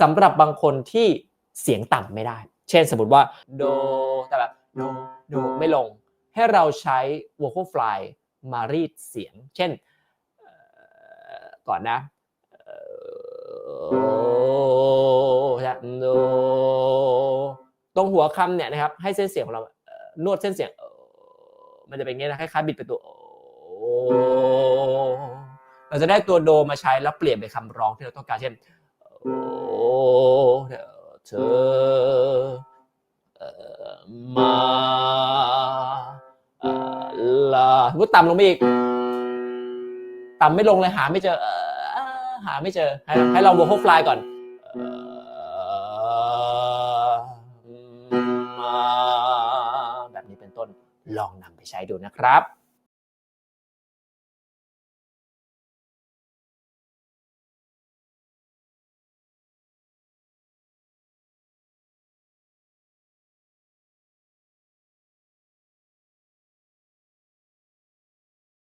สำหรับบางคนที่เสียงต่ำไม่ได้ เช่นสมมติว่าโดแต่แบบโดโดไม่ลง ให้เราใช้ vocal fly มารีดเสียง เช่นเอ่อก่อนนะเอ่อจะโดตรงหัวคำเนี่ยนะครับ ให้เส้นเสียงของเราเอ่อนวดเส้นเสียงเอ่อมันจะเป็นอย่างนี้นะคล้ายๆบิดเป็นตัวโอเราจะได้ตัวโดมาใช้แล้วเปลี่ยนเป็นคำร้องที่เราต้องการเช่นโอ้ เธอเอ่อมาอ่อลาสมมติต่ำลงไปอีก ต่ำไม่ลงเลยหาไม่เจอหาไม่เจอ ให้ให้เรา vocal fly ก่อนเอ่อมาแบบนี้เป็นต้นลองนำไปใช้ดูนะครับ